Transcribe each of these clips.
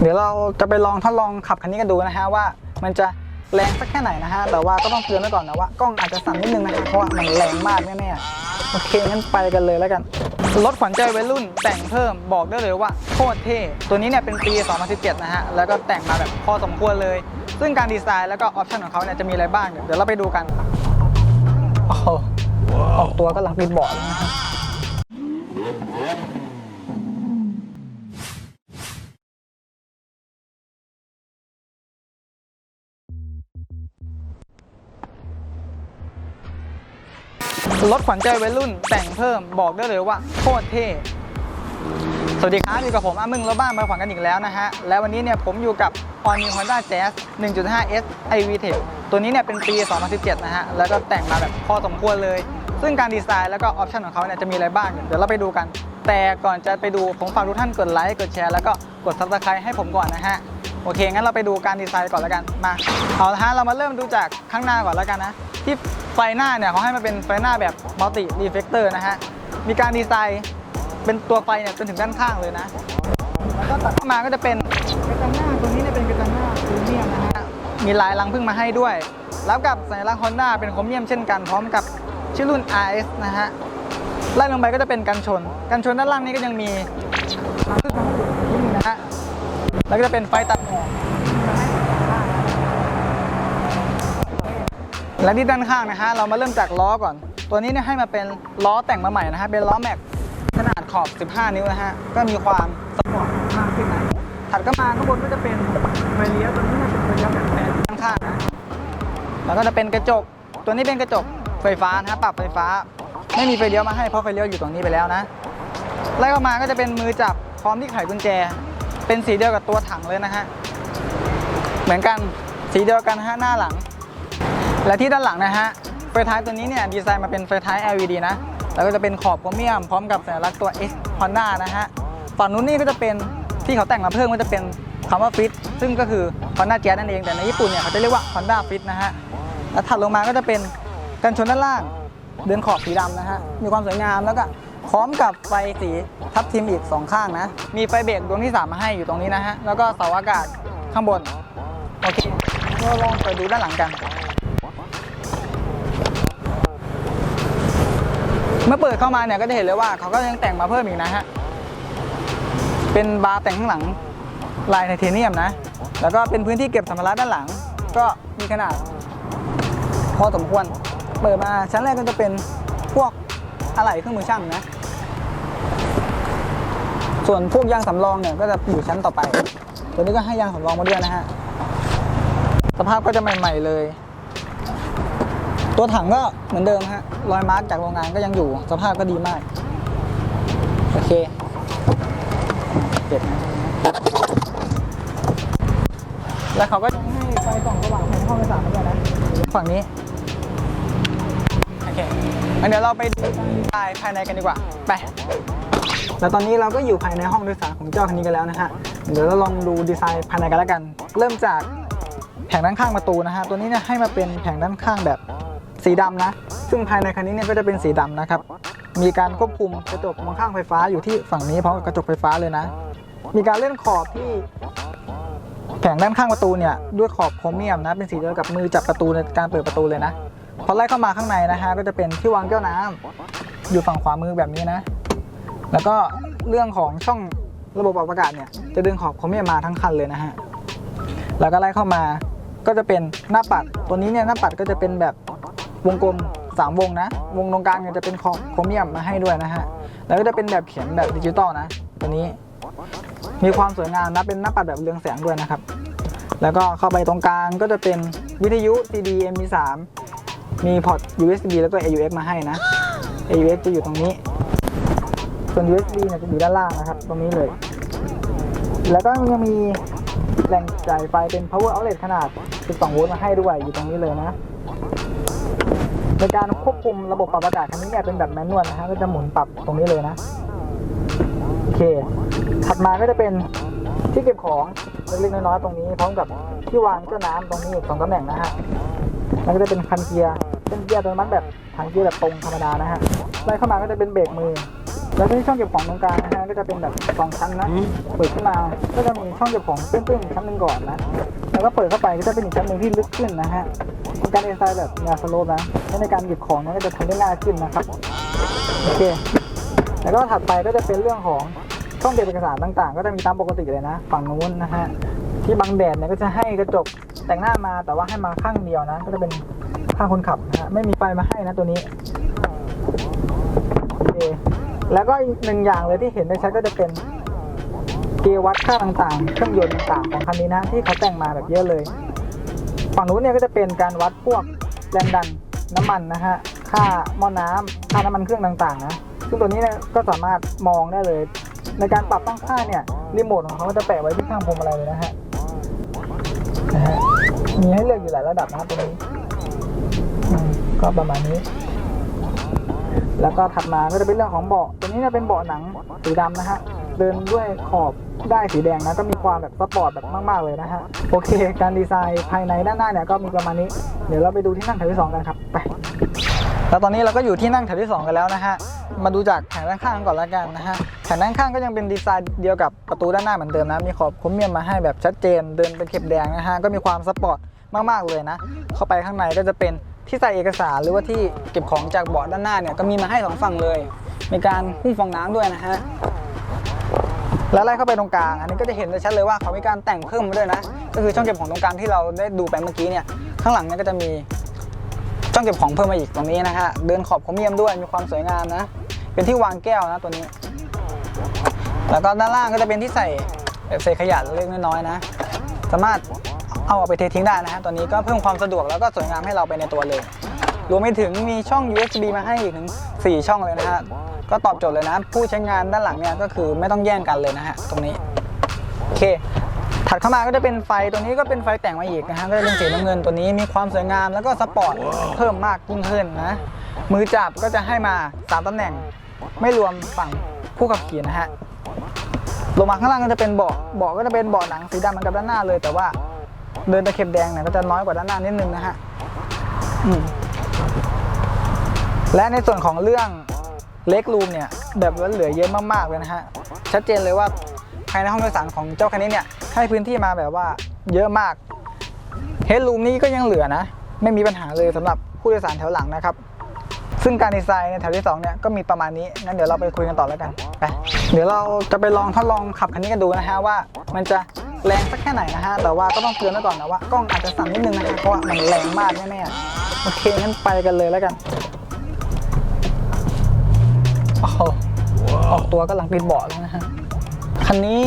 เดี๋ยวเราจะไปลองทดลองขับคันนี้กันดูนะฮะว่า มันจะแรงสักแค่ไหนนะฮะ แต่ว่าก็ต้องเตือนไว้ก่อนนะว่ากล้องอาจจะสั่นนิดนึงนะฮะเพราะว่ามันแรงมากแน่ๆโอเคงั้นไปกันเลยแล้วกัน รถขวัญใจวัยรุ่นแต่งเพิ่มบอกได้เลยว่าโคตรเท่ ตัวนี้เนี่ยเป็นปี 2017 นะฮะ แล้วก็แต่งมาแบบพอสมควรเลย ซึ่งการดีไซน์แล้วก็ออปชั่นของเขาเนี่ยจะมีอะไรบ้างเดี๋ยวเราไปดูกันออกตัวก็หลังปิดบาะแล้วนะฮะ รถขวัญใจวัยรุ่นแต่งเพิ่มบอกได้เลยว่าโคตรเท่สวัสดีครับอยู่กับผมอามึงรถบ้านมาขวัญกันอีกแล้วนะฮะ และวันนี้เนี่ยผมอยู่กับ All New Honda Jazz 1.5S iVTEC ตัวนี้เนี่ยเป็นปี 2017 นะฮะ แล้วก็แต่งมาแบบพอสมควรเลย ซึ่งการดีไซน์แล้วก็ออปชันของเขาเนี่ยจะมีอะไรบ้าง เดี๋ยวเราไปดูกัน แต่ก่อนจะไปดูผมฝากทุกท่านกดไลค์กดแชร์แล้วก็กด Subscribe ให้ผมก่อนนะฮะ โอเคงั้นเราไปดูการดีไซน์ก่อนแล้วกันมาเอาละฮะเรามาเริ่มดูจากข้างหน้าก่อนแล้วกันนะที่ ไฟหน้าเนี่ยเขาให้มาเป็นไฟหน้าแบบมัลติรีเฟกเตอร์นะฮะ มีการดีไซน์เป็นตัวไฟเนี่ยจนถึงด้านข้างเลยนะ แล้วก็ตัดเข้ามาก็จะเป็นกระจังหน้าตัวนี้เนี่ยเป็นกระจังหน้าพรีเมียมนะฮะ มีลายรังพึ่งมาให้ด้วย แล้วกับสัญลักษณ์ฮอนด้าเป็นโครเมียมเช่นกันพร้อมกับชื่อรุ่น RS นะฮะ ไล่ลงไปก็จะเป็นกันชน กันชนด้านล่างนี้ก็ยังมีทางขึ้นทางลงนิดนึงนะฮะ แล้วก็จะเป็นไฟตัดหมอก และที่ด้านข้างนะฮะเรามาเริ่มจากล้อก่อน ตัวนี้เนี่ยให้มาเป็นล้อแต่งมาใหม่นะฮะเป็นล้อแม็กขนาดขอบ 15 นิ้วนะฮะก็มีความสปอร์ตมากขึ้นนะถัดก็มาข้างบนก็จะเป็นไฟเลี้ยวตัวนี้เป็นไฟเลี้ยวแบบแผนข้างๆนะแล้วก็จะเป็นกระจก ตัวนี้เป็นกระจกไฟฟ้านะฮะปรับไฟฟ้า ไม่มีไฟเลี้ยวมาให้เพราะไฟเลี้ยวอยู่ตรงนี้ไปแล้วนะไล่เข้ามาก็จะเป็นมือจับพร้อมที่ไขกุญแจ เป็นสีเดียวกับตัวถังเลยนะฮะเหมือนกันสีเดียวกันฮะหน้าหลัง และที่ด้านหลังนะฮะไฟท้ายตัวนี้เนี่ยดีไซน์มาเป็นไฟท้าย LED นะ แล้วก็จะเป็นขอบโครเมียมพร้อมกับสัญลักษณ์ตัว S Honda นะฮะฝั่งนู้นนี่ก็จะเป็นที่เขาแต่งมาเพิ่มก็จะเป็นคำว่า Fit ซึ่งก็คือ Honda Jazz นั่นเองแต่ในญี่ปุ่นเนี่ยเขาจะเรียกว่า Honda Fit นะฮะแล้วถัดลงมาก็จะเป็นกันชนด้านล่างเดินขอบสีดำนะฮะมีความสวยงามแล้วก็พร้อมกับไฟสีทับทิมอีกสองข้างนะ มีไฟเบรกดวงที่สามมาให้อยู่ตรงนี้นะฮะ แล้วก็เสาอากาศข้างบน โอเคเราลองไปดูด้านหลังกัน เมื่อเปิดเข้ามาเนี่ยก็จะเห็นเลยว่าเขาก็ยังแต่งมาเพิ่มอีกนะฮะ เป็นบาร์แต่งข้างหลังลายไทเทเนียมนะ แล้วก็เป็นพื้นที่เก็บสัมภาระด้านหลัง ก็มีขนาด พอสมควร เปิดมาชั้นแรกก็จะเป็นพวกอะไหล่เครื่องมือช่างนะ ส่วนพวกยางสำรองเนี่ยก็จะอยู่ชั้นต่อไป ตัวนี้ก็ให้ยางสำรองมาด้วยนะฮะ สภาพก็จะใหม่ ๆเลย ตัวถังก็เหมือนเดิมฮะ รอยมาร์กจากโรงงานก็ยังอยู่ สภาพก็ดีมาก โอเคเก็บแล้วเขาก็จะให้ไฟส่องสว่างในห้องโดยสารมาด้วยนะ ฝั่งนี้ โอเคงั้นเดี๋ยวเราไปดูภายภายในกันดีกว่า ไปแล้วตอนนี้เราก็อยู่ภายในห้องโดยสารของเจ้าคันนี้กันแล้วนะฮะ เดี๋ยวเราลองดูดีไซน์ภายในกันแล้วกัน เริ่มจากแผงด้านข้างประตูนะฮะ ตัวนี้เนี่ยให้มาเป็นแผงด้านข้างแบบ สีดำนะ ซึ่งภายในคันนี้เนี่ยก็จะเป็นสีดำนะครับ มีการควบคุมกระจกมองข้างไฟฟ้าอยู่ที่ฝั่งนี้พร้อมกับกระจกไฟฟ้าเลยนะ มีการเล่นขอบที่แผงด้านข้างประตูเนี่ยด้วยขอบโครเมียมนะเป็นสีเดียวกับมือจับประตูในการเปิดประตูเลยนะพอไล่เข้ามาข้างในนะฮะก็จะเป็นที่วางแก้วน้ำอยู่ฝั่งขวามือแบบนี้นะ แล้วก็เรื่องของช่องระบบปรับอากาศเนี่ยจะดึงขอบโครเมียมมาทั้งคันเลยนะฮะแล้วก็ไล่เข้ามาก็จะเป็นหน้าปัดตัวนี้เนี่ยหน้าปัดก็จะเป็นแบบ วงกลมสามวงนะ วงตรงกลางเนี่ยจะเป็นขอบโครเมียมมาให้ด้วยนะฮะ แล้วก็จะเป็นแบบเขียนแบบดิจิตอลนะ ตัวนี้ มีความสวยงามนะเป็นหน้าปัดแบบเรืองแสงด้วยนะครับ แล้วก็เข้าไปตรงกลางก็จะเป็นวิทยุ CD MP3 มีพอร์ต USB แล้วก็ AUX มาให้นะ AUX จะอยู่ตรงนี้ ส่วน USB เนี่ยจะอยู่ด้านล่างนะครับ ตรงนี้เลย แล้วก็ยังมีแหล่งจ่ายไฟเป็น power outlet ขนาด 12 โวลต์มาให้ด้วยอยู่ตรงนี้เลยนะ ในการควบคุมระบบปรับอากาศคันนี้เนี่ยเป็นแบบแมนนวลนะฮะก็จะหมุนปรับตรงนี้เลยนะโอเค ถัดมาก็จะเป็นที่เก็บของเล็กๆน้อยๆตรงนี้พร้อมกับที่วางเจ้าน้ำตรงนี้สองตำแหน่งนะฮะแล้วก็จะเป็นคันเกียร์เป็นเกียร์อัตโนมัติแบบถังเกียร์แบบตรงธรรมดานะฮะไล่เข้ามาก็จะเป็นเบรกมือ แล้วที่ช่องเก็บของตรงกลางนะฮะก็จะเป็นแบบสองชั้นนะเปิดขึ้นมาก็จะมีช่องเก็บของตื้นๆชั้นหนึ่งก่อนนะแล้วก็เปิดเข้าไปก็จะเป็นอีกชั้นหนึ่งที่ลึกขึ้นนะฮะ เป็นการดีไซน์แบบแนวสโลปนะและในการหยิบของนั้นก็จะทำได้ง่ายขึ้นนะครับโอเคแล้วก็ถัดไปก็จะเป็นเรื่องของช่องเก็บเอกสารต่างๆ ก็จะมีตามปกติเลยนะ ฝั่งนู้นนะฮะที่บังแดดเนี่ยก็จะให้กระจกแต่งหน้ามาแต่ว่าให้มาข้างเดียวนะ ก็จะเป็นข้างคนขับนะฮะไม่มีไฟมาให้นะตัวนี้โอเคแล้วก็อีกหนึ่งอย่างเลยที่เห็นได้ชัดก็จะเป็นเกียร์วัดค่าต่างๆ เครื่องยนต์ต่างๆของคันนี้นะ ที่เขาแต่งมาแบบเยอะเลย ฝั่งนู้นเนี่ยก็จะเป็นการวัดพวกแรงดันน้ำมันนะฮะ ค่าหม้อน้ำค่าน้ำมันเครื่องต่างๆนะ ซึ่งตัวนี้เนี่ยก็สามารถมองได้เลย ในการปรับตั้งค่าเนี่ยรีโมทของเขาจะแปะไว้ที่ข้างพวงมาลัยเลยนะฮะนะฮะ มีให้เลือกอยู่หลายระดับนะครับตัวนี้ก็ประมาณนี้ แล้วก็ถัดมาก็จะเป็นเรื่องของเบาะ ตัวนี้เนี่ยเป็นเบาะหนังสีดำนะฮะ เดินด้วยขอบได้สีแดงนะก็มีความแบบสปอร์ตแบบมากๆเลยนะฮะโอเค การดีไซน์ภายในด้านหน้าเนี่ยก็มีประมาณนี้ เดี๋ยวเราไปดูที่นั่งแถวที่สองกันครับไปแล้วตอนนี้เราก็อยู่ที่นั่งแถวที่ 2 กันแล้วนะฮะมาดูจากแผงด้านข้างก่อนละกันนะฮะแผงด้านข้างก็ยังเป็นดีไซน์เดียวกับประตูด้านหน้าเหมือนเดิมนะมีขอบครเมียมมาให้แบบชัดเจน เดินเป็นเข็บแดงนะฮะก็มีความสปอร์ตมากๆเลยนะ เข้าไปข้างในก็จะเป็นที่ใส่เอกสารหรือว่าที่เก็บของจากเบาะด้านหน้าเนี่ยก็มีมาให้สองฝั่งเลย มีการหุ้มฟองน้ำด้วยนะฮะ แล้วไล่เข้าไปตรงกลาง อันนี้ก็จะเห็นได้ชัดเลยว่าเขามีการแต่งเพิ่มมาด้วยนะ ก็คือช่องเก็บของตรงกลางที่เราได้ดูไปเมื่อกี้เนี่ย ข้างหลังเนี่ยก็จะมีช่องเก็บของเพิ่มมาอีกตรงนี้นะฮะ เดินขอบโครเมียมด้วย มีความสวยงามนะ เป็นที่วางแก้วนะตัวนี้ แล้วก็ด้านล่างก็จะเป็นที่ใส่แบบใส่ขยะเล็กน้อยๆนะ สามารถเอาออกไปเททิ้งได้นะฮะ ตัวนี้ก็เพิ่มความสะดวกแล้วก็สวยงามให้เราไปในตัวเลย รวมไปถึงมีช่อง USB มาให้อีกถึง 4 ช่องเลยนะฮะ ก็ตอบโจทย์เลยนะ ผู้ใช้งานด้านหลังเนี่ยก็คือไม่ต้องแย่งกันเลยนะฮะ ตรงนี้ โอเค ถัดเข้ามาก็จะเป็นไฟตัวนี้ก็เป็นไฟแต่งมาอีกนะฮะ ก็จะเป็นสีน้ำเงินตัวนี้มีความสวยงามแล้วก็สปอร์ตเพิ่มมากยิ่งขึ้นนะ มือจับก็จะให้มาสามตำแหน่ง ไม่รวมฝั่งผู้ขับขี่นะฮะ ลงมาข้างล่างก็จะเป็นเบาะ เบาะก็จะเป็นเบาะหนังสีดำเหมือนกับด้านหน้าเลย แต่ว่าเดินตะเข็บแดงเนี่ยก็จะน้อยกว่าด้านหน้านิดนึงนะฮะอืม และในส่วนของเรื่องเล็กรูมเนี่ยแบบเหลือเยอะมากๆเลยนะฮะชัดเจนเลยว่าภายในห้องโดยสารของเจ้าคันนี้เนี่ยให้พื้นที่มาแบบว่าเยอะมากเฮดรูมนี้ก็ยังเหลือนะ ไม่มีปัญหาเลยสำหรับผู้โดยสารแถวหลังนะครับ ซึ่งการดีไซน์ในแถวที่2เนี่ยก็มีประมาณนี้งั้นเดี๋ยวเราไปคุยกันต่อแล้วกันไปเดี๋ยวเราจะไปลองทดลองขับคันนี้กันดูนะฮะว่า มันจะแรงสักแค่ไหนนะฮะแต่ว่าก็ต้องเตือนไว้ก่อนนะว่ากล้องอาจจะสั่นนิดนึงนะฮะเพราะว่ามันแรงมากแน่ๆโอเคงั้นไปกันเลยแล้วกัน อ้โหออกตัวก็หลังติดเบาะแล้วนะฮะคันนี้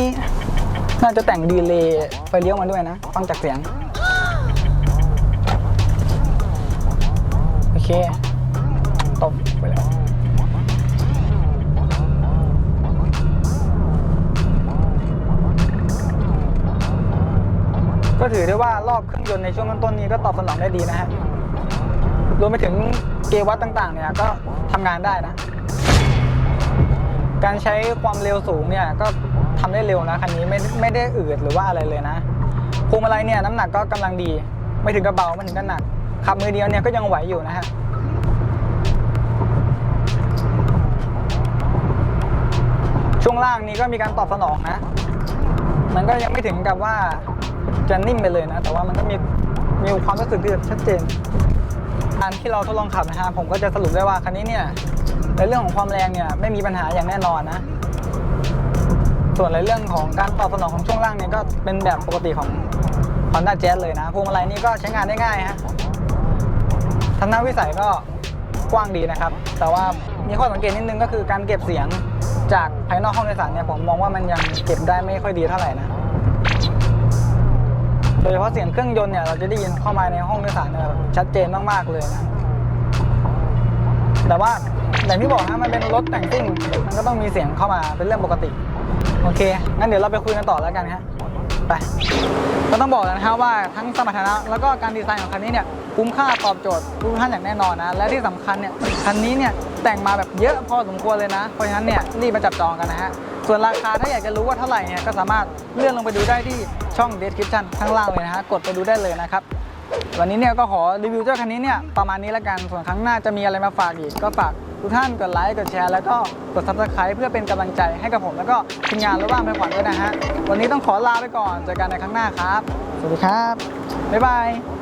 น่าจะแต่งดีเลย์ไฟเลี้ยวมาด้วยนะ ฟังจากเสียง โอเคตบไปแล้วก็ถือได้ว่ารอบเครื่องยนต์ในช่วงต้นๆนี้ก็ตอบสนองได้ดีนะฮะรวมไปถึงเกวัตต่างๆเนี่ยก็ทำงานได้นะ การใช้ความเร็วสูงเนี่ยก็ทำได้เร็วนะคันนี้ไม่ไม่ได้อืดหรือว่าอะไรเลยนะพวงมาลัยเนี่ยน้ำหนักก็กำลังดี ไม่ถึงกับเบาไม่ถึงกับหนักขับมือเดียวเนี่ยก็ยังไหวอยู่นะฮะช่วงล่างนี้ก็มีการตอบสนองนะ มันก็ยังไม่ถึงกับว่าจะนิ่มไปเลยนะ แต่ว่ามันก็มีมีความรู้สึกที่ชัดเจน การที่เราทดลองขับนะฮะผมก็จะสรุปได้ว่าคันนี้เนี่ยในเรื่องของความแรงเนี่ยไม่มีปัญหาอย่างแน่นอนนะ ส่วนในเรื่องของการตอบสนองของช่วงล่างเนี่ยก็เป็นแบบปกติของ Honda Jazz เลยนะพวงมาลัยนี่ก็ใช้งานได้ง่ายฮะทัศนวิสัยก็กว้างดีนะครับ แต่ว่ามีข้อสังเกตนิดนึงก็คือการเก็บเสียงจากภายนอกห้องโดยสารเนี่ยผมมองว่ามันยังเก็บได้ไม่ค่อยดีเท่าไหร่นะ โดยเฉพาะเสียงเครื่องยนต์เนี่ยเราจะได้ยินเข้ามาในห้องโดยสารเนี่ยชัดเจนมากๆเลยนะแต่ว่าอย่างที่บอกนะมันเป็นรถแต่งซิ่งมันก็ต้องมีเสียงเข้ามาเป็นเรื่องปกติ โอเค งั้นเดี๋ยวเราไปคุยกันต่อแล้วกันครับไปก็ต้องบอกนะครับว่าทั้งสมรรถนะแล้วก็การดีไซน์ของคันนี้เนี่ยคุ้มค่าตอบโจทย์ทุกท่านอย่างแน่นอนนะ และที่สำคัญเนี่ยคันนี้เนี่ยแต่งมาแบบเยอะพอสมควรเลยนะ เพราะฉะนั้นเนี่ยรีบมาจับจองกันนะฮะส่วนราคาถ้าอยากจะรู้ว่าเท่าไหร่เนี่ยก็สามารถเลื่อนลงไปดูได้ที่ ช่อง description ข้างล่างเลยนะฮะกดไปดูได้เลยนะครับวันนี้เนี่ยก็ขอรีวิวเจ้าคันนี้เนี่ยประมาณนี้แล้วกันส่วนครั้งหน้าจะมีอะไรมาฝากอีก ก็ฝากทุกท่านกดไลค์กดแชร์แล้วก็กด subscribe เพื่อเป็นกำลังใจให้กับผมแล้วก็ทีมงานรถบ้านไปขวัญด้วยนะฮะวันนี้ต้องขอลาไปก่อนเจอกันในครั้งหน้าครับ สวัสดีครับบ๊ายบาย